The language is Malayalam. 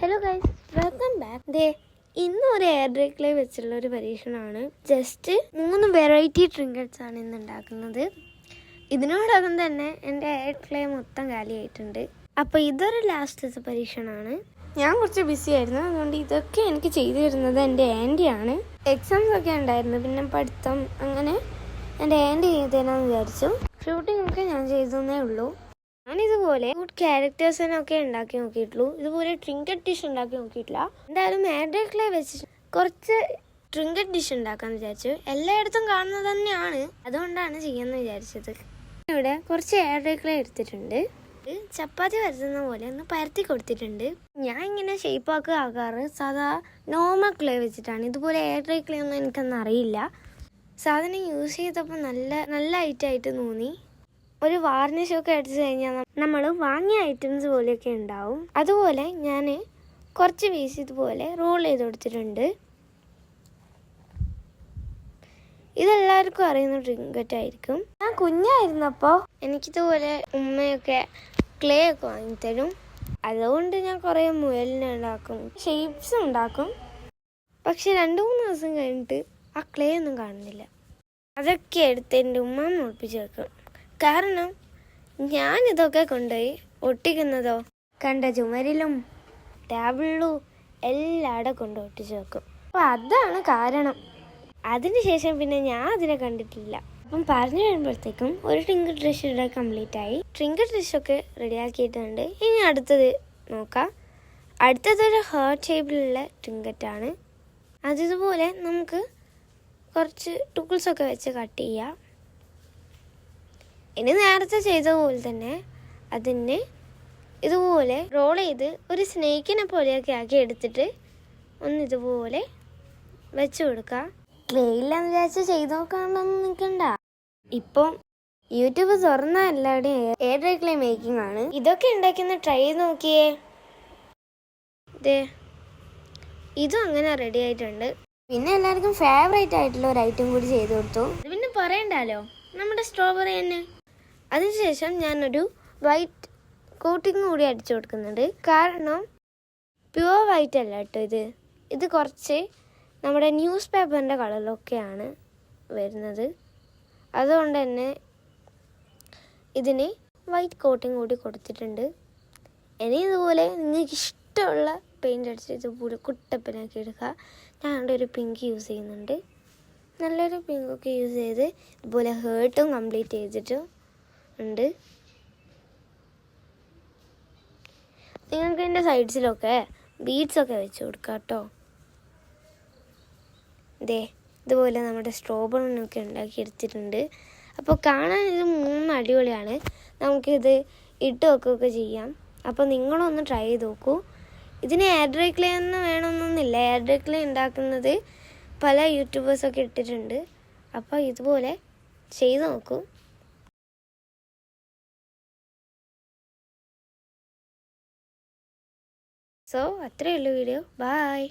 ഹലോ ഗൈസ് വെൽക്കം ബാക്ക് ദേ ഇന്ന് ഒരു എയർ ഡ്രിക്കിലെ ക്ലേ വെച്ചുള്ള ഒരു പരീക്ഷണമാണ്. ജസ്റ്റ് മൂന്ന് വെറൈറ്റി ട്രിങ്കറ്റ്സ് ആണ് ഇന്ന് ഉണ്ടാക്കുന്നത്. ഇതിനോടകം തന്നെ എന്റെ എയർ ക്ലേ മൊത്തം കാലിയായിട്ടുണ്ട് അപ്പോൾ ഇതൊരു ലാസ്റ്റത്തെ പരീക്ഷണമാണ്. ഞാൻ കുറച്ച് ബിസി ആയിരുന്നു അതുകൊണ്ട് ഇതൊക്കെ എനിക്ക് ചെയ്തു തരുന്നത് എന്റെ ആന്റിയാണ് എക്സാംസ് ഒക്കെ ഉണ്ടായിരുന്നു പിന്നെ പഠിത്തം അങ്ങനെ എന്റെ ആന്റി ചെയ്തു തരാമെന്ന് വിചാരിച്ചു. ഷൂട്ടിംഗ് ഒക്കെ ഞാൻ ചെയ്തതേ ഉള്ളൂ. ഞാനിതുപോലെ ഗുഡ് ക്യാരക്ടേഴ്സിനൊക്കെ ഉണ്ടാക്കി നോക്കിയിട്ടുള്ളൂ. ഇതുപോലെ ട്രിങ്കറ്റ് ഡിഷ് ഉണ്ടാക്കി നോക്കിയിട്ടില്ല. എന്തായാലും ആൻഡ്രേ ക്ലേ വെച്ച് കുറച്ച് ട്രിങ്കറ്റ് ഡിഷ് ഉണ്ടാക്കാന്ന് വിചാരിച്ചു. എല്ലായിടത്തും കാണുന്നത് തന്നെയാണ്. അതുകൊണ്ടാണ് ചെയ്യാന്ന് വിചാരിച്ചത്. ഇവിടെ കുറച്ച് ക്ലേ എടുത്തിട്ടുണ്ട്. ചപ്പാത്തി പരത്തുന്ന പോലെ ഒന്ന് പരത്തി കൊടുത്തിട്ടുണ്ട്. ഞാൻ ഇങ്ങനെ ഷേപ്പാക്കുക ആകാറ് സാധാ നോർമൽ ക്ലേ വെച്ചിട്ടാണ്. ഇതുപോലെ എയർ ഡ്രൈ ക്ലേ ഒന്നും എനിക്കൊന്നും അറിയില്ല. സാധനം യൂസ് ചെയ്തപ്പോൾ നല്ല നല്ല ഐറ്റായിട്ട് തോന്നി. ഒരു വാർണിഷ് ഒക്കെ അടിച്ചു കഴിഞ്ഞാൽ നമ്മൾ വാങ്ങിയ ഐറ്റംസ് പോലെയൊക്കെ ഉണ്ടാവും. അതുപോലെ ഞാൻ കുറച്ച് പീസ് ഇതുപോലെ റോൾ ചെയ്ത് കൊടുത്തിട്ടുണ്ട്. ഇതെല്ലാവർക്കും അറിയുന്ന ട്രിങ്കറ്റ് ആയിരിക്കും. ഞാൻ കുഞ്ഞായിരുന്നപ്പോൾ എനിക്കിതുപോലെ ഉമ്മയൊക്കെ ക്ലേ ഒക്കെ വാങ്ങിത്തരും. അതുകൊണ്ട് ഞാൻ കുറേ മുയലിനെ ഉണ്ടാക്കും ഷേപ്സ് ഉണ്ടാക്കും. പക്ഷെ രണ്ട് മൂന്ന് ദിവസം കഴിഞ്ഞിട്ട് ആ ക്ലേ ഒന്നും കാണുന്നില്ല. അതൊക്കെ എടുത്ത് എന്റെ ഉമ്മ മുളപ്പിച്ച് വെക്കും. കാരണം ഞാൻ ഇതൊക്കെ കൊണ്ടുപോയി ഒട്ടിക്കുന്നതോ? കണ്ട ചുമരിലും ടേബിളിലും എല്ലാവിടെ കൊണ്ട് ഒട്ടിച്ചു വെക്കും. അപ്പം അതാണ് കാരണം. അതിനുശേഷം പിന്നെ ഞാൻ അതിനെ കണ്ടിട്ടില്ല. അപ്പം പറഞ്ഞു വരുമ്പോഴത്തേക്കും ഒരു ട്രിങ്കർ ഡ്രഷ് ഇവിടെ കംപ്ലീറ്റ് ആയി. ട്രിങ്കർ ഡ്രഷൊക്കെ റെഡിയാക്കിയിട്ടുണ്ട് ഇനി അടുത്തത് നോക്കാം. അടുത്തത് ഒരു ഹേർട്ട് ഷേപ്പിലുള്ള ട്രിങ്കറ്റാണ് അതിതുപോലെ നമുക്ക് കുറച്ച് ടൂൾസൊക്കെ വെച്ച് കട്ട് ചെയ്യാം. ഇനി നേരത്തെ ചെയ്ത പോലെ തന്നെ അതിനെ ഇതുപോലെ റോൾ ചെയ്ത് ഒരു സ്നേക്കിനെ പോലെയൊക്കെ ആക്കി എടുത്തിട്ട് ഒന്ന് ഇതുപോലെ വെച്ചു കൊടുക്കുക ക്ലേ ഇല്ലെന്ന് വിചാരിച്ച് ചെയ്ത് നോക്കാണ്ടൊന്നും നിൽക്കണ്ട ഇപ്പം യൂട്യൂബ് തുറന്ന എല്ലാവരുടെയും എയർ ഡ്രൈ ക്ലേ മേക്കിംഗ് ആണ്. ഇതൊക്കെ ഉണ്ടാക്കുന്ന ട്രൈ ചെയ്ത് നോക്കിയേ. ദേ ഇതും അങ്ങനെ റെഡി ആയിട്ടുണ്ട്. പിന്നെ എല്ലാവർക്കും ഫേവറേറ്റ് ആയിട്ടുള്ള ഒരു ഐറ്റം കൂടി ചെയ്ത് കൊടുത്തു. പിന്നെ പറയണ്ടല്ലോ നമ്മുടെ സ്ട്രോബെറി തന്നെ. അതിനുശേഷം ഞാനൊരു വൈറ്റ് കോട്ടിങ് കൂടി അടിച്ചു കൊടുക്കുന്നുണ്ട്. കാരണം പ്യുവർ വൈറ്റ് അല്ല കേട്ടോ ഇത്. ഇത് കുറച്ച് നമ്മുടെ ന്യൂസ് പേപ്പറിന്റെ കളറിലൊക്കെയാണ് വരുന്നത്. അതുകൊണ്ട് തന്നെ ഇതിന് വൈറ്റ് കോട്ടിങ് കൂടി കൊടുത്തിട്ടുണ്ട്. ഇനി ഇതുപോലെ നിങ്ങൾക്ക് ഇഷ്ടമുള്ള പെയിന്റ് അടിച്ച് ഇതുപോലെ കുട്ടപ്പനാക്കി എടുക്കുക. ഞാൻ അവിടെ ഒരു പിങ്ക് യൂസ് ചെയ്യുന്നുണ്ട്. നല്ലൊരു പിങ്കൊക്കെ യൂസ് ചെയ്ത് ഇതുപോലെ ഹേർട്ടും കംപ്ലീറ്റ് ചെയ്തിട്ട് ഉണ്ട്. നിങ്ങൾക്ക് എന്റെ സൈഡ്സിലൊക്കെ ബീഡ്സൊക്കെ വെച്ച് കൊടുക്കാം കേട്ടോ ദേ ഇതുപോലെ നമ്മുടെ സ്ട്രോബെറിനൊക്കെ ഉണ്ടാക്കി എടുത്തിട്ടുണ്ട് അപ്പോൾ കാണാൻ ഇത് മൂന്ന് അടിപൊളിയാണ്. നമുക്കിത് ഇട്ട് വെക്കുകയൊക്കെ ചെയ്യാം. അപ്പോൾ നിങ്ങളൊന്ന് ട്രൈ ചെയ്ത് നോക്കൂ. ഇതിന് എയർ ഡ്രൈ ക്ലേ ഒന്നും വേണമെന്നൊന്നുമില്ല. എയർ ഡ്രൈ ക്ലേ ഉണ്ടാക്കുന്നത് പല യൂട്യൂബേഴ്സൊക്കെ ഇട്ടിട്ടുണ്ട്. അപ്പോൾ ഇതുപോലെ ചെയ്ത് നോക്കൂ. സോ അത്രയേ ഉള്ളൂ വീഡിയോ ബായ്